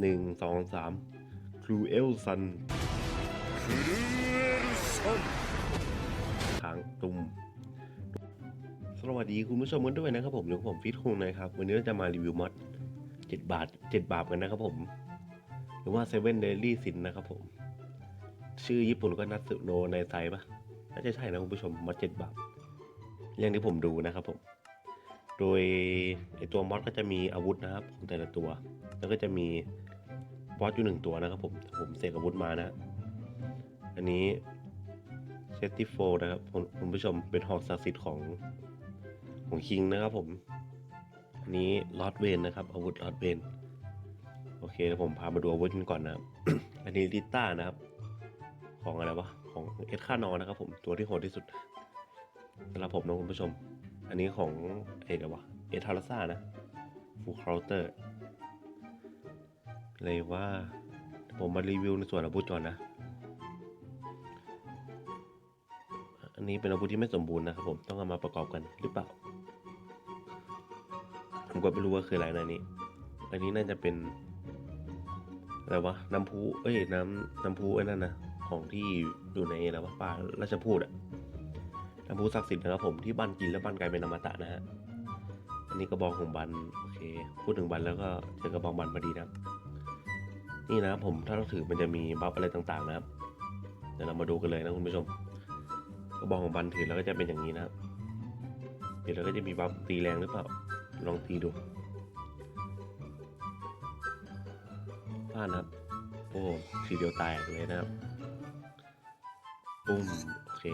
หนึ่งสองสามครูเอลซันทางตุ่มสวัสดีคุณผู้ชมกันด้วยนะครับผมหรือผมฟิตคงนะครับ วันนี้เราจะมารีวิวมอดเจ็ดบาทเจ็ดบาทกันนะครับผม หรือว่าเซเว่นเดลี่ซินนะครับผม ชื่อญี่ปุ่นก็นัตสึโนในไซปะน่าจะใช่นะคุณผู้ชมมอดเจ็ดบาทเรื่องที่ผมดูนะครับผม โดยไอตัวมอดก็จะมีอาวุธนะครับของแต่ละตัว แล้วก็จะมี บอสอยู่หนึ่งตัวนะครับผมผมเสกอาวุธมานะ อันนี้เซติโฟนะครับคุณผู้ชมเป็นหอกศักดิ์สิทธิ์ของของคิงนะครับผม อันนี้ลอดเวนนะครับ อาวุธลอดเวนโอเคเดี๋ยวผมพามาดูอาวุธกันก่อนนะครับ อันนี้ลิต้านะครับ ของอะไรวะของเอ็ดคานอนนะครับ ผมตัวที่โหดที่สุดสำหรับผมนะคุณผู้ชม อันนี้ของเอ็ดอะไรวะเอ็ดทาราซ่านะฟูคาร์เตอร์ เลยว่า ผมมารีวิวในส่วนอาวุธก่อนนะ อันนี้เป็นอาวุธที่ไม่สมบูรณ์นะครับผมต้องเอามาประกอบกันหรือเปล่า ผมก็ไม่รู้ว่าคืออะไรนะนี้อันนี้น่าจะเป็นอะไรวะน้ำพุเอ้ยน้ำน้ำพุไอ้นั่นนะของที่อยู่ในอะไรวะป่าราชพูดอะน้ำพุศักดิ์สิทธิ์นะครับผมที่บันกินแล้วบันกลายเป็นอมตะนะฮะอันนี้กระบองของบันโอเค พูดถึงบันแล้วก็เจอกระบองบันพอดีนะครับ นี่นะครับผมถ้าเราถือมันจะมีบัฟอะไรต่างๆนะครับเดี๋ยวเรามาดูกันเลยนะคุณผู้ชมกระบอกของบันถือแล้วก็จะเป็นอย่างนี้นะครับเดี๋ยวเราก็จะมีบัฟตีแรงหรือเปล่าลองตีดูพลาดนะครับโอ้ทีเดียวแตกเลยนะครับปุ้มโอเค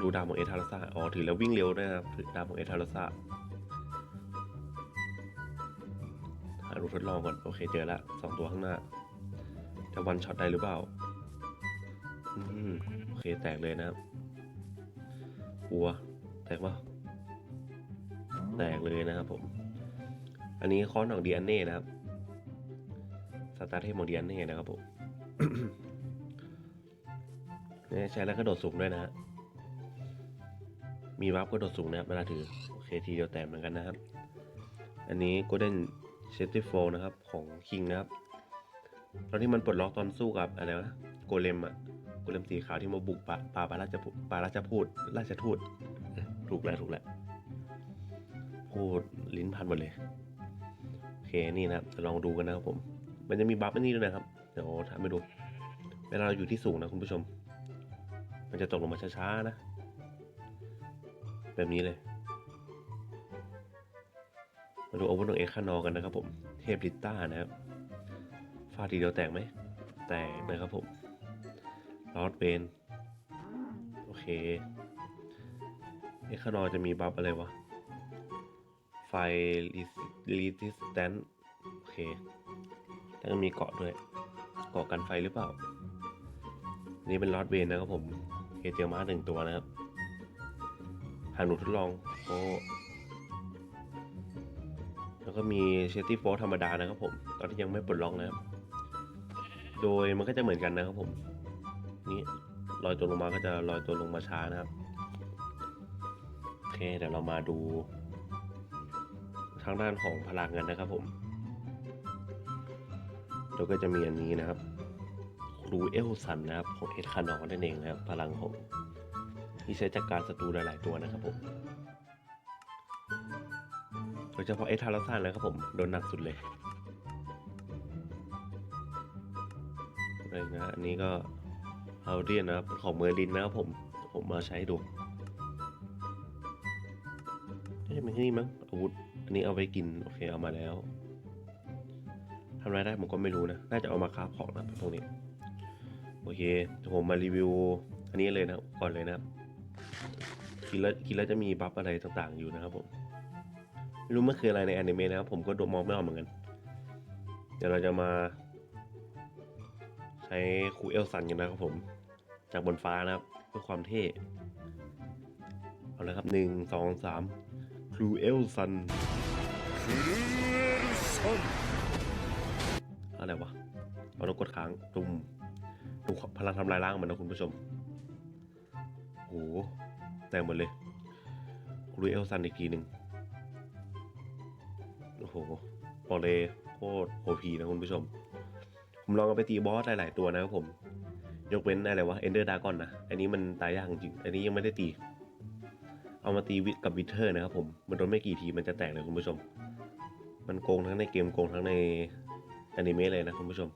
ดูดาวของเอทาร์ซ่าอ๋อถือแล้ววิ่งเร็วด้วยนะครับถือดาวของเอทาร์ซ่า หาดูทดลองก่อน โอเคเจอละสองตัวข้างหน้า จะวันช็อตได้หรือเปล่า อืมโอเคแตกเลยนะครับกลัว แตกว่าแตกเลยนะครับผม อันนี้ค้อนของดีอันเน่นะครับ สตาร์เทพของดีอันเน่นะครับผมเนี่ยใช้แล้วกระโดดสูงด้วยนะฮะ มีวับกระโดดสูงนะครับเวลาถือ โอเคทีเดียวแตกเหมือนกันนะครับ อันนี้ Golden s h e t t y f o นะครับของคิงนะครับตอนที่มันปลดล็อกตอนสู้กับอะไรวะโกเลมอะโกเลมสีขาวที่มาบุกป่าป่าปาราชพูป่าราชพูดราชทูตถูกแล้วถูกแล้วพูดลิ้นพันหมดเลยโอเคนี่นะครับจะลองดูกันนะครับผม มันจะมีบัฟอันนี้ด้วยนะครับเดี๋ยวทำให้ดูเวลาเราอยู่ที่สูงนะคุณผู้ชม มันจะตกลงมาช้าๆนะ แบบนี้เลย มาดูโอาวุธของเอ็กคานอกันนะครับผมเทพลิต้านะครับฟาดทีเดียวแตกไหมแตกนะครับผมลอดเวนโอเคเอ็กคานอจะมีบัฟอะไรวะไฟรีสิสแตนโอเคแล้วก็มีเกาะด้วยเกาะกันไฟหรือเปล่า นี่เป็นลอดเวนนะครับผมเอเจอมาหนึ่งตัวนะครับหาหนูทดลองโอ้ แล้วก็มีเชตตี้โฟธรรมดานะครับผม ตอนที่ยังไม่ปลดล็อกนะครับ โดยมันก็จะเหมือนกันนะครับผม นี่ลอยตัวลงมาก็จะลอยตัวลงมาช้านะครับ โอเคเดี๋ยวเรามาดูทางด้านของพลังกันนะครับผมแล้วก็จะมีอันนี้นะครับครูเอลสันนะครับของเอ็ดคานอนั่นเองนะครับ พลังของที่ใช้จัดการศัตรูหลาย ๆ ตัวนะครับผม โดยเฉพาะเอทาร์ซันนะครับผม โดนหนักสุดเลยอะไรนะอันนี้ก็เอาเรียนนะครับของเมอร์ลินนะครับผม ผมมาใช้ดูน่าจะเป็นที่นี่มั้งอาวุธอันนี้เอาไปกิน โอเคเอามาแล้วทำอะไรได้ผมก็ไม่รู้นะ น่าจะเอามาคราของนะพวกนี้ โอเคผมมารีวิว อันนี้เลยนะก่อนเลยนะครับกินแล้วกินแล้วจะมีบัฟอะไรต่างๆอยู่นะครับผม ไม่รู้มันคืออะไรในอนิเมะนะครับผมก็ดูมองไม่ออกเหมือนกัน เดี๋ยวเราจะมา ใช้ครูเอลซันกันนะครับผม จากบนฟ้านะครับเพื่อความเท่ เอาละครับหนึ่งสองสามครูเอลซันครูเอลสันอะไรวะเราต้องกดค้างตุ่มดูพลังทำลายล้างมันนะคุณผู้ชมโอ้แต่หมดเลยครูเอลซันอีกทีหนึ่ง โอ้โหบอกเลยตรโอพีนะคุณผู้ชม ผมลองเอาไปตีบอสหลาย ๆ ตัวนะครับผม ยกเว้นอะไรวะเอนเดอร์ดากอนนะ อันนี้มันตายยากจริง อันนี้ยังไม่ได้ตี เอามาตีวิกับวิเทอร์นะครับผม มันโดนไม่กี่ทีมันจะแตกเลยคุณผู้ชม มันโกงทั้งในเกมโกงทั้งในอนิเมะเลยนะคุณผู้ชม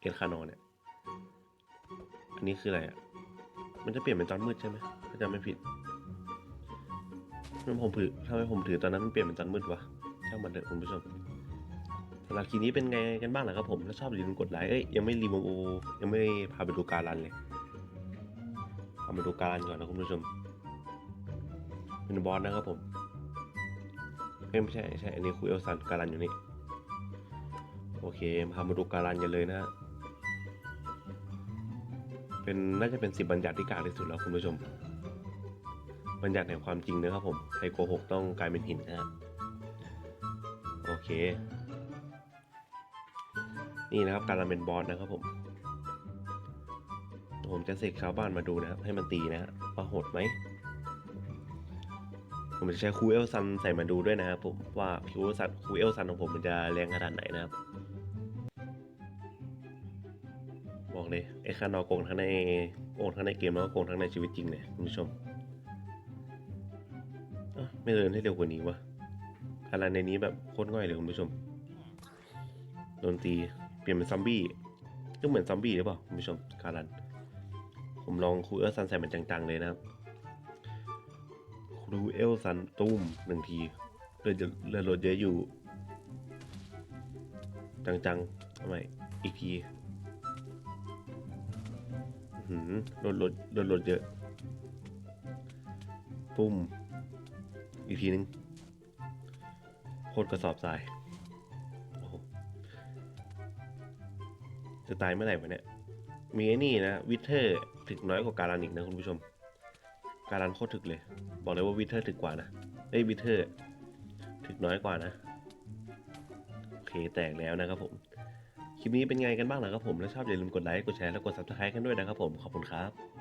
เอ็นคานอนเนี่ย อันนี้คืออะไรอะ มันจะเปลี่ยนเป็นจอนมืดใช่ไหมถ้าจำไม่ผิดทำไมผมถือทำไมผมถือตอนนั้นมันเปลี่ยนเป็นจอนมืดวะางมันเถอะคุณผู้ชมสำหรับคลิปนี้เป็นไงกันบ้างล่ะครับผมถ้าชอบอย่าลืมกดไลค์เอ้ยยังไม่รีวิวยังไม่พาไปดูการันเลยพามาดูการันก่อนนะคุณผู้ชม เป็นบอสนะครับผมเอ้ยไม่ใช่ไม่ใช่อันนี้คุยเอลซันการันอยู่นี่โอเคพามาดูการันกันเลยนะเป็นน่าจะเป็นสิบบัญญัติที่กากที่สุดแล้วคุณผู้ชม บัญญัติแห่งความจริงนะครับผมใครโกหกต้องกลายเป็นหินนะฮะ เค นี่นะครับการันเป็นบอสนะครับผม ผมจะเสกชาวบ้านมาดูนะครับ ให้มันตีนะฮะว่าโหดไหม ผมจะใช้คูเอลซันใส่มาดูด้วยนะครับผมว่าคูเอลซันคูเอลซันของผมมันจะแรงขนาดไหนนะครับบอกเลยไอ้คานอโกงทั้งในโกงทั้งในเกมแล้วก็โกงทั้งในชีวิตจริงเลยคุณผู้ชมไม่เดินให้เร็วกว่านี้วะ อะไรในนี้แบบโคตรง่อยเลยคุณผู้ชมโดนตีเปลี่ยนเป็นซอมบี้ก็เหมือนซอมบี้หรือเปล่าคุณผู้ชมการัน ผมลองคูเอลซันใส่มันจังๆเลยนะครับครูเอลซันตุ้มหนึ่งทีเลือดเลือดลดเยอะอยู่ จังๆทำไมอีกทีอื้อหือลดลดลดลดเยอะ ตุ้ม อีกทีนึงโค ตรกระสอบทรายจะตายเมื่อไหร่วะเนี่ย มีไอ้นี่นะวิเทอร์ถึกน้อยกว่าการันอีกนะคุณผู้ชม การันโคตรถึกเลย บอกเลยว่าวิเทอร์ถึกกว่านะเอ้วิเทอร์ถึกน้อยกว่านะ โอเคแตกแล้วนะครับผม คลิปนี้เป็นไงกันบ้างล่ะครับผม ถ้าชอบอย่าลืมกดไลค์ กดแชร์ และกด subscribe กันด้วยนะครับผม ขอบคุณครับ